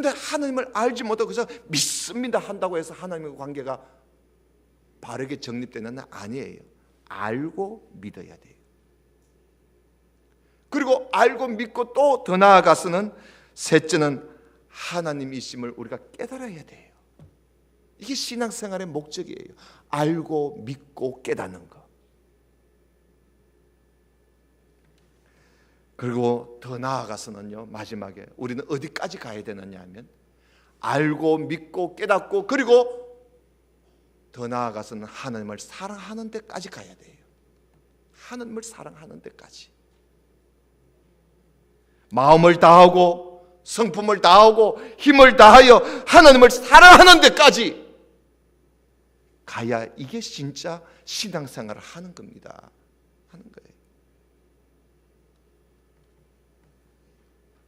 근데 하나님을 알지 못하고 그래서 믿습니다 한다고 해서 하나님과 관계가 바르게 정립되는 아니에요. 알고 믿어야 돼요. 그리고 알고 믿고 또 더 나아가서는 셋째는 하나님이심을 우리가 깨달아야 돼요. 이게 신앙생활의 목적이에요. 알고 믿고 깨닫는 거. 그리고 더 나아가서는요, 마지막에 우리는 어디까지 가야 되느냐 하면 알고 믿고 깨닫고 그리고 더 나아가서는 하나님을 사랑하는 데까지 가야 돼요. 하나님을 사랑하는 데까지. 마음을 다하고 성품을 다하고 힘을 다하여 하나님을 사랑하는 데까지 가야 이게 진짜 신앙생활을 하는 겁니다. 하는 거예요.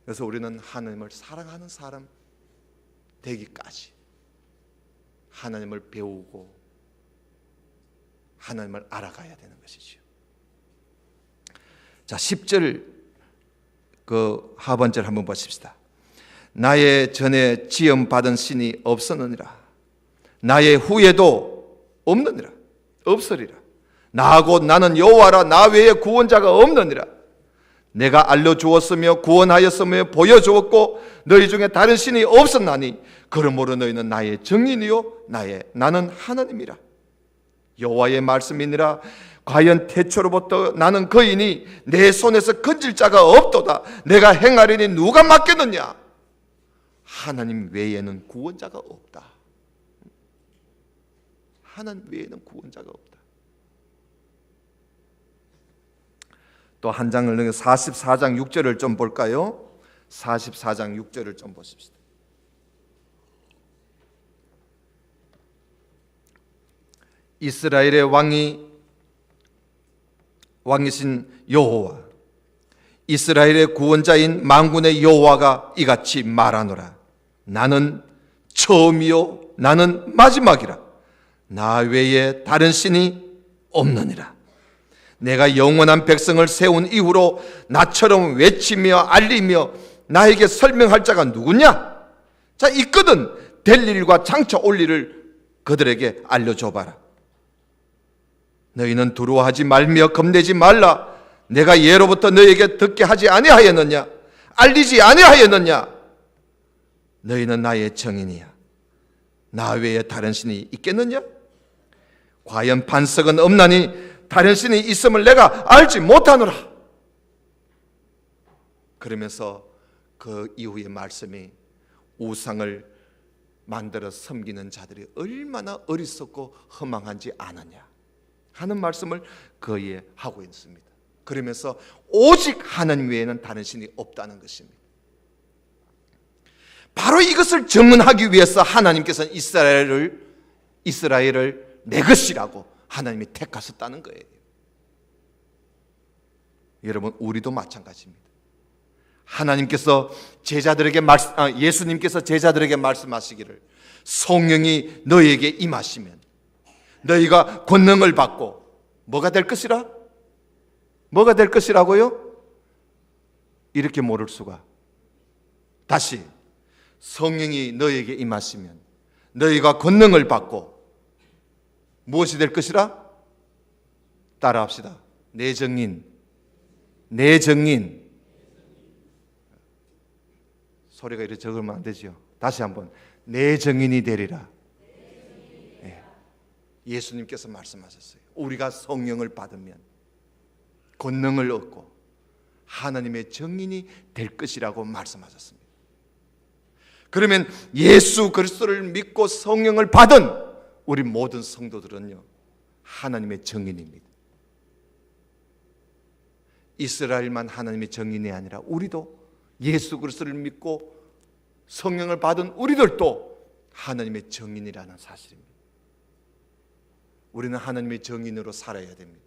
그래서 우리는 하나님을 사랑하는 사람 되기까지 하나님을 배우고 하나님을 알아가야 되는 것이죠. 자, 10절 그 하반절 한번 보십시다. 나의 전에 지음 받은 신이 없었느니라. 나의 후에도 없느니라. 없으리라. 나하고 나는 여호와라 나 외에 구원자가 없느니라. 내가 알려주었으며 구원하였으며 보여주었고 너희 중에 다른 신이 없었나니 그러므로 너희는 나의 정인이요 나의 나는 하나님이라. 여호와의 말씀이니라. 과연 태초로부터 나는 거인이 내 손에서 건질 자가 없도다. 내가 행하려니 누가 맡겼느냐? 하나님 외에는 구원자가 없다. 하나님 외에는 구원자가 없다 또 한 장을 넘겨 44장 6절을 좀 볼까요? 44장 6절을 좀 보십시다. 이스라엘의 왕이 왕이신 여호와 이스라엘의 구원자인 만군의 여호와가 이같이 말하노라. 나는 처음이요 나는 마지막이라. 나 외에 다른 신이 없느니라 내가 영원한 백성을 세운 이후로 나처럼 외치며 알리며 나에게 설명할 자가 누구냐 자 있거든 될 일과 장차 올 일을 그들에게 알려줘 봐라 너희는 두려워하지 말며 겁내지 말라. 내가 예로부터 너에게 듣게 하지 아니하였느냐? 알리지 아니하였느냐? 너희는 나의 정인이야. 나 외에 다른 신이 있겠느냐? 과연 반석은 없나니 다른 신이 있음을 내가 알지 못하노라. 그러면서 그 이후의 말씀이 우상을 만들어 섬기는 자들이 얼마나 어리석고 허망한지 아느냐. 하는 말씀을 거기에 하고 있습니다. 그러면서 오직 하나님 외에는 다른 신이 없다는 것입니다. 바로 이것을 증언하기 위해서 하나님께서는 이스라엘을 이스라엘을 내 것이라고 하나님이 택하셨다는 거예요. 여러분 우리도 마찬가지입니다. 하나님께서 제자들에게 말씀 아, 예수님께서 제자들에게 말씀하시기를 성령이 너에게 임하시면 너희가 권능을 받고 뭐가 될 것이라? 뭐가 될 것이라고요? 이렇게 모를 수가. 다시 성령이 너에게 임하시면 너희가 권능을 받고 무엇이 될 것이라? 따라합시다. 내 정인, 내 정인. 소리가 이렇게 적으면 안 되지요. 다시 한번 내 정인이 되리라. 예수님께서 말씀하셨어요. 우리가 성령을 받으면 권능을 얻고 하나님의 정인이 될 것이라고 말씀하셨습니다. 그러면 예수 그리스도를 믿고 성령을 받은 우리 모든 성도들은요 하나님의 정인입니다. 이스라엘만 하나님의 정인이 아니라 우리도 예수 그리스도를 믿고 성령을 받은 우리들도 하나님의 정인이라는 사실입니다. 우리는 하나님의 정인으로 살아야 됩니다.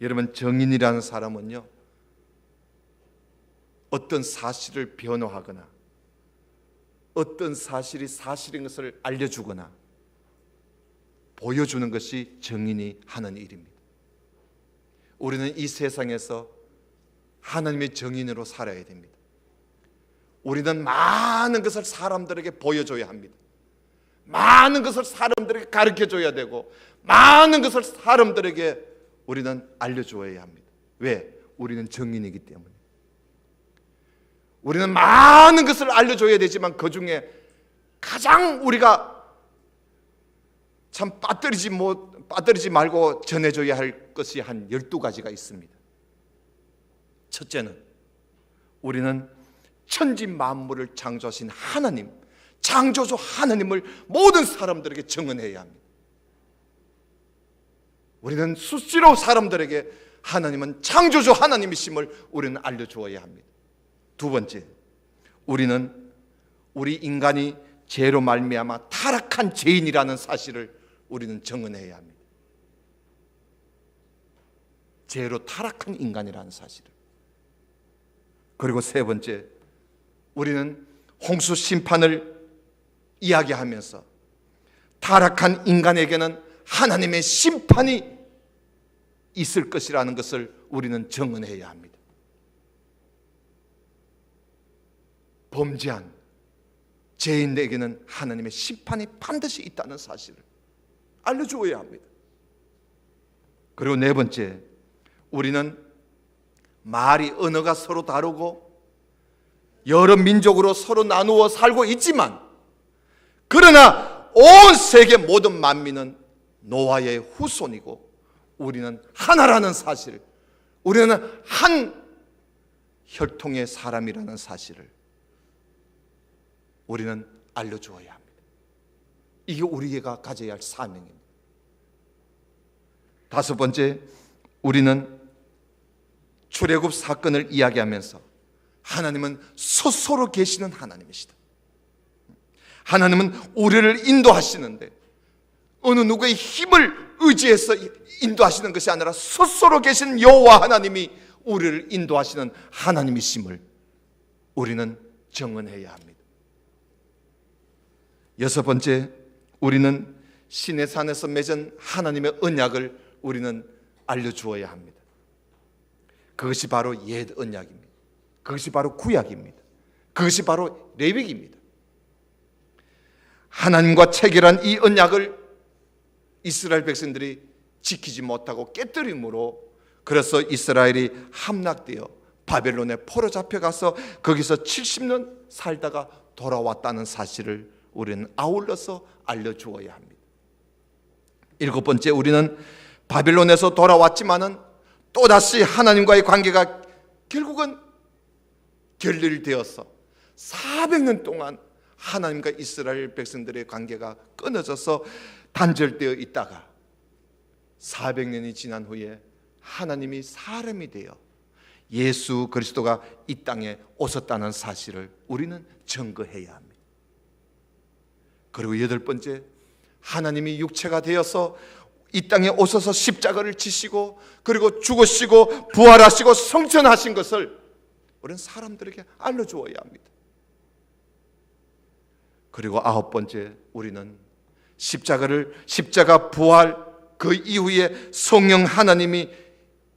여러분 정인이라는 사람은요 어떤 사실을 변호하거나 어떤 사실이 사실인 것을 알려주거나 보여주는 것이 정인이 하는 일입니다. 우리는 이 세상에서 하나님의 정인으로 살아야 됩니다. 우리는 많은 것을 사람들에게 보여줘야 합니다. 많은 것을 사람들에게 가르쳐 줘야 되고 많은 것을 사람들에게 우리는 알려 줘야 합니다. 왜? 우리는 정인이기 때문에. 우리는 많은 것을 알려 줘야 되지만 그 중에 가장 우리가 참 빠뜨리지 못 빠뜨리지 말고 전해줘야 할 것이 한 12가지가 있습니다. 첫째는 우리는 천지 만물을 창조하신 하나님, 창조주 하나님을 모든 사람들에게 증언해야 합니다. 우리는 수시로 사람들에게 하나님은 창조주 하나님이심을 우리는 알려주어야 합니다. 두 번째, 우리는 우리 인간이 죄로 말미암아 타락한 죄인이라는 사실을 우리는 정언해야 합니다. 죄로 타락한 인간이라는 사실을. 그리고 세 번째, 우리는 홍수 심판을 이야기하면서 타락한 인간에게는 하나님의 심판이 있을 것이라는 것을 우리는 정언해야 합니다. 범죄한 죄인에게는 하나님의 심판이 반드시 있다는 사실을 알려주어야 합니다. 그리고 네 번째, 우리는 말이 언어가 서로 다르고 여러 민족으로 서로 나누어 살고 있지만 그러나 온 세계 모든 만민은 노아의 후손이고 우리는 하나라는 사실, 우리는 한 혈통의 사람이라는 사실을 우리는 알려주어야 합니다. 이게 우리가 가져야 할 사명입니다. 다섯 번째, 우리는 출애굽 사건을 이야기하면서 하나님은 스스로 계시는 하나님이시다. 하나님은 우리를 인도하시는데 어느 누구의 힘을 의지해서 인도하시는 것이 아니라 스스로 계신 여호와 하나님이 우리를 인도하시는 하나님이심을 우리는 정언해야 합니다. 여섯 번째, 우리는 신의 산에서 맺은 하나님의 언약을 우리는 알려주어야 합니다. 그것이 바로 옛 언약입니다. 그것이 바로 구약입니다. 그것이 바로 레위기입니다. 하나님과 체결한 이 언약을 이스라엘 백성들이 지키지 못하고 깨뜨림으로 그래서 이스라엘이 함락되어 바벨론에 포로 잡혀가서 거기서 70년 살다가 돌아왔다는 사실을 우리는 아울러서 알려주어야 합니다. 일곱 번째, 우리는 바빌론에서 돌아왔지만은 또다시 하나님과의 관계가 결국은 결렬되어서 400년 동안 하나님과 이스라엘 백성들의 관계가 끊어져서 단절되어 있다가 400년이 지난 후에 하나님이 사람이 되어 예수 그리스도가 이 땅에 오셨다는 사실을 우리는 증거해야 합니다. 그리고 여덟 번째, 하나님이 육체가 되어서 이 땅에 오셔서 십자가를 지시고 그리고 죽으시고 부활하시고 성천하신 것을 우리는 사람들에게 알려주어야 합니다. 그리고 아홉 번째, 우리는 십자가를 십자가 부활 그 이후에 성령 하나님이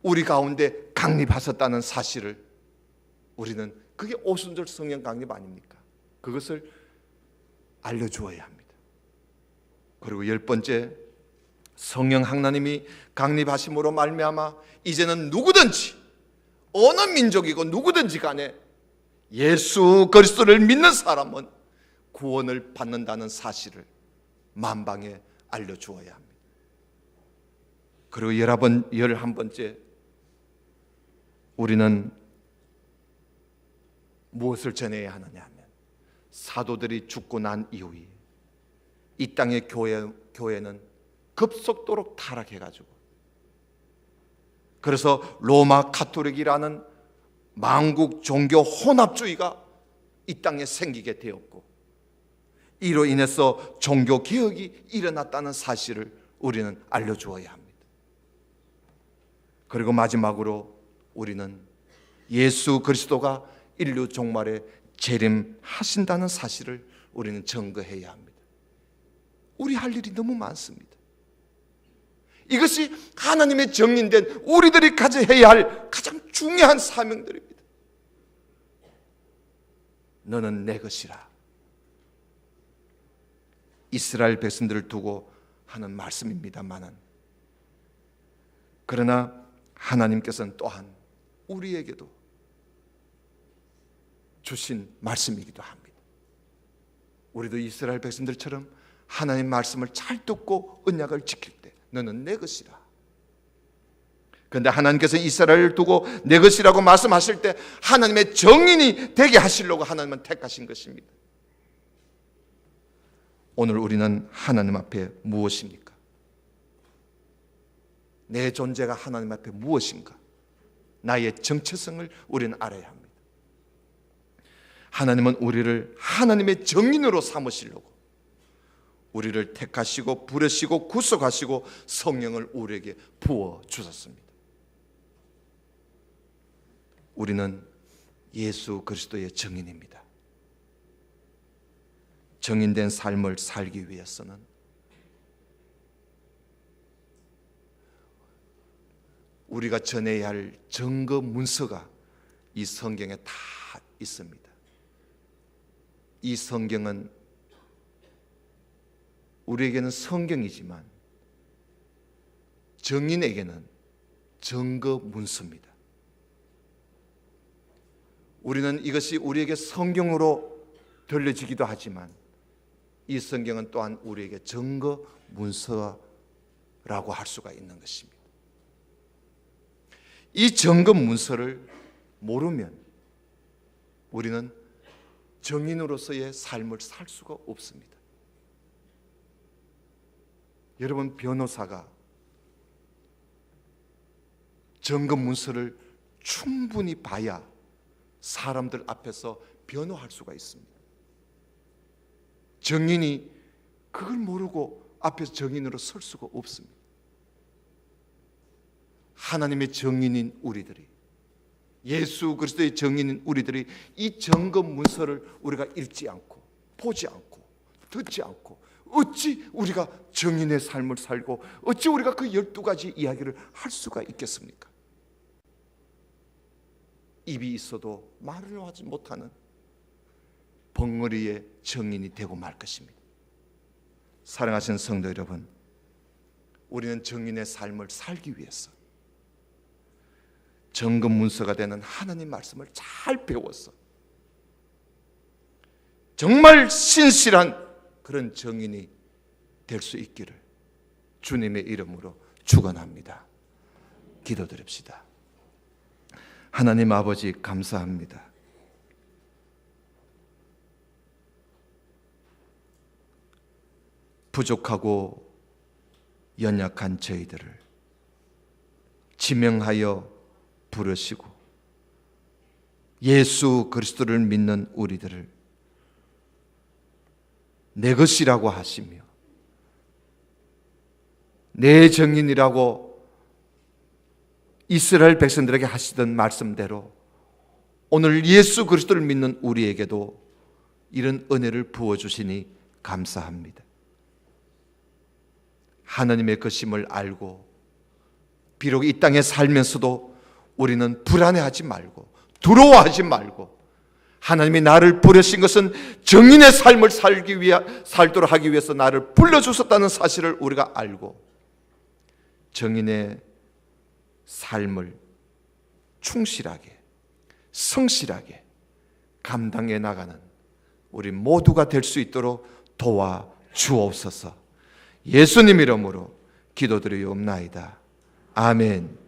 우리 가운데 강립하셨다는 사실을 우리는 그게 오순절 성령 강립 아닙니까? 그것을 알려주어야 합니다. 그리고 열 번째 성령 하나님이 강립하심으로 말미암아 이제는 누구든지 어느 민족이고 누구든지 간에 예수 그리스도를 믿는 사람은 구원을 받는다는 사실을 만방에 알려주어야 합니다. 그리고 열한 열한 번째 우리는 무엇을 전해야 하느냐 사도들이 죽고 난 이후에 이 땅의 교회 교회는 급속도로 타락해 가지고 그래서 로마 카톨릭이라는 망국 종교 혼합주의가 이 땅에 생기게 되었고 이로 인해서 종교 개혁이 일어났다는 사실을 우리는 알려주어야 합니다. 그리고 마지막으로 우리는 예수 그리스도가 인류 종말에 재림하신다는 사실을 우리는 증거해야 합니다. 우리 할 일이 너무 많습니다. 이것이 하나님의 정인된 우리들이 가져야 할 가장 중요한 사명들입니다. 너는 내 것이라. 이스라엘 백성들을 두고 하는 말씀입니다만은 그러나 하나님께서는 또한 우리에게도 주신 말씀이기도 합니다. 우리도 이스라엘 백성들처럼 하나님 말씀을 잘 듣고 언약을 지킬 때 너는 내 것이라. 그런데 하나님께서 이스라엘을 두고 내 것이라고 말씀하실 때 하나님의 정인이 되게 하시려고 하나님은 택하신 것입니다. 오늘 우리는 하나님 앞에 무엇입니까? 내 존재가 하나님 앞에 무엇인가? 나의 정체성을 우리는 알아야 합니다. 하나님은 우리를 하나님의 정인으로 삼으시려고 우리를 택하시고 부르시고 구속하시고 성령을 우리에게 부어 주셨습니다. 우리는 예수 그리스도의 정인입니다. 정인된 삶을 살기 위해서는 우리가 전해야 할 증거 문서가 이 성경에 다 있습니다. 이 성경은 우리에게는 성경이지만 정인에게는 증거 문서입니다. 우리는 이것이 우리에게 성경으로 들려지기도 하지만 이 성경은 또한 우리에게 증거 문서라고 할 수가 있는 것입니다. 이 증거 문서를 모르면 우리는 정인으로서의 삶을 살 수가 없습니다. 여러분 변호사가 증거 문서를 충분히 봐야 사람들 앞에서 변호할 수가 있습니다. 정인이 그걸 모르고 앞에서 정인으로 설 수가 없습니다. 하나님의 정인인 우리들이 예수 그리스도의 정인인 우리들이 이 점검 문서를 우리가 읽지 않고 보지 않고 듣지 않고 어찌 우리가 정인의 삶을 살고 어찌 우리가 그 열두 가지 이야기를 할 수가 있겠습니까? 입이 있어도 말을 하지 못하는 벙어리의 정인이 되고 말 것입니다. 사랑하시는 성도 여러분, 우리는 정인의 삶을 살기 위해서 정금 문서가 되는 하나님 말씀을 잘 배워서 정말 신실한 그런 정인이 될 수 있기를 주님의 이름으로 축원합니다. 기도드립시다. 하나님 아버지 감사합니다. 부족하고 연약한 저희들을 지명하여 부르시고 예수 그리스도를 믿는 우리들을 내 것이라고 하시며 내 정인이라고 이스라엘 백성들에게 하시던 말씀대로 오늘 예수 그리스도를 믿는 우리에게도 이런 은혜를 부어 주시니 감사합니다. 하나님의 것임을 알고 비록 이 땅에 살면서도 우리는 불안해하지 말고 두려워하지 말고 하나님이 나를 부르신 것은 정인의 삶을 살기 위해 살도록 하기 위해서 나를 불러 주셨다는 사실을 우리가 알고 정인의 삶을 충실하게 성실하게 감당해 나가는 우리 모두가 될 수 있도록 도와 주옵소서. 예수님 이름으로 기도드리옵나이다. 아멘.